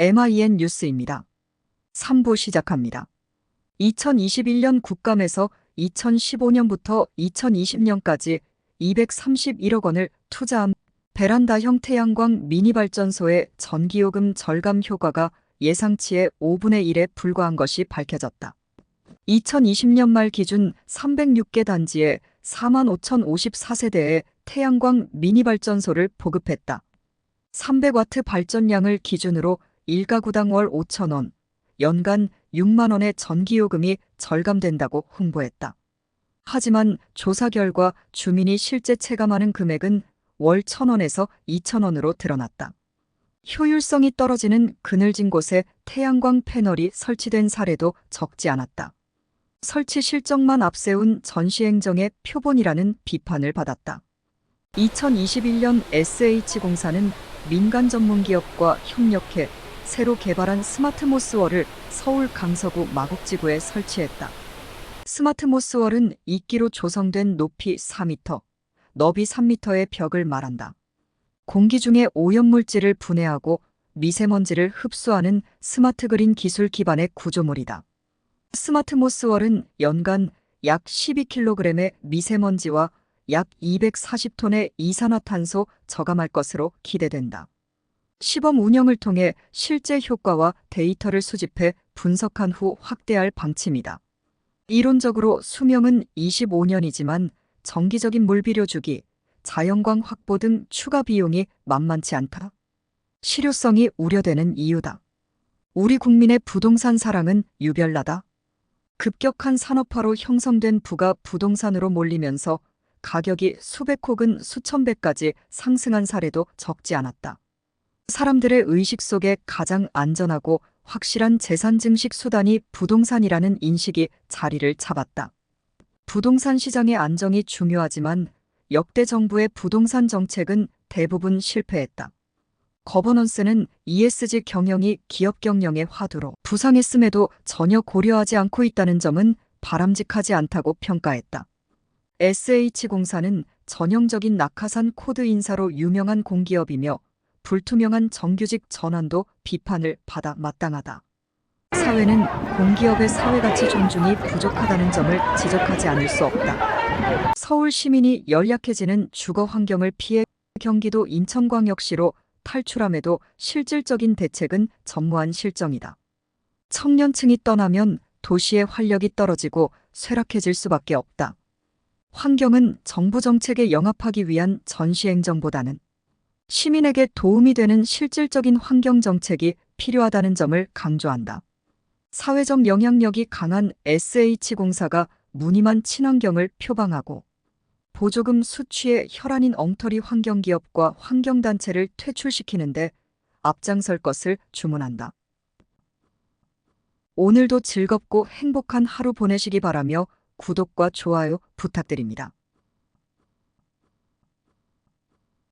MIN 뉴스입니다. 3부 시작합니다. 2021년 국감에서 2015년부터 2020년까지 231억 원을 투자한 베란다 형 태 양광 미니 발전소의 전기요금 절감 효과가 예상치의 5분의 1에 불과한 것이 밝혀졌다. 2020년 말 기준 306개 단지에 4만 5,054세대의 태양광 미니 발전소를 보급했다. 300와트 발전량을 기준으로 1가구당 월 5천원, 연간 6만원의 전기요금이 절감된다고 홍보했다. 하지만 조사 결과 주민이 실제 체감하는 금액은 월 1,000원에서 2,000원으로 드러났다. 효율성이 떨어지는 그늘진 곳에 태양광 패널이 설치된 사례도 적지 않았다. 설치 실적만 앞세운 전시행정의 표본이라는 비판을 받았다. 2021년 SH공사는 민간 전문 기업과 협력해 새로 개발한 스마트 모스월을 서울 강서구 마곡지구에 설치했다. 스마트 모스월은 이끼로 조성된 높이 4m, 너비 3m의 벽을 말한다. 공기 중에 오염물질을 분해하고 미세먼지를 흡수하는 스마트 그린 기술 기반의 구조물이다. 스마트 모스월은 연간 약 12kg의 미세먼지와 약 240톤의 이산화탄소 저감할 것으로 기대된다. 시범 운영을 통해 실제 효과와 데이터를 수집해 분석한 후 확대할 방침이다. 이론적으로 수명은 25년이지만 정기적인 물비료 주기, 자연광 확보 등 추가 비용이 만만치 않다. 실효성이 우려되는 이유다. 우리 국민의 부동산 사랑은 유별나다. 급격한 산업화로 형성된 부가 부동산으로 몰리면서 가격이 수백 혹은 수천 배까지 상승한 사례도 적지 않았다. 사람들의 의식 속에 가장 안전하고 확실한 재산 증식 수단이 부동산이라는 인식이 자리를 잡았다. 부동산 시장의 안정이 중요하지만 역대 정부의 부동산 정책은 대부분 실패했다. 거버넌스는 ESG 경영이 기업 경영의 화두로 부상했음에도 전혀 고려하지 않고 있다는 점은 바람직하지 않다고 평가했다. SH공사는 전형적인 낙하산 코드 인사로 유명한 공기업이며 불투명한 정규직 전환도 비판을 받아 마땅하다. 사회는 공기업의 사회가치 존중이 부족하다는 점을 지적하지 않을 수 없다. 서울 시민이 연약해지는 주거 환경을 피해 경기도 인천광역시로 탈출함에도 실질적인 대책은 전무한 실정이다. 청년층이 떠나면 도시의 활력이 떨어지고 쇠락해질 수밖에 없다. 환경은 정부 정책에 영합하기 위한 전시행정보다는 시민에게 도움이 되는 실질적인 환경 정책이 필요하다는 점을 강조한다. 사회적 영향력이 강한 SH공사가 무늬만 친환경을 표방하고 보조금 수취의 혈안인 엉터리 환경기업과 환경단체를 퇴출시키는데 앞장설 것을 주문한다. 오늘도 즐겁고 행복한 하루 보내시기 바라며 구독과 좋아요 부탁드립니다.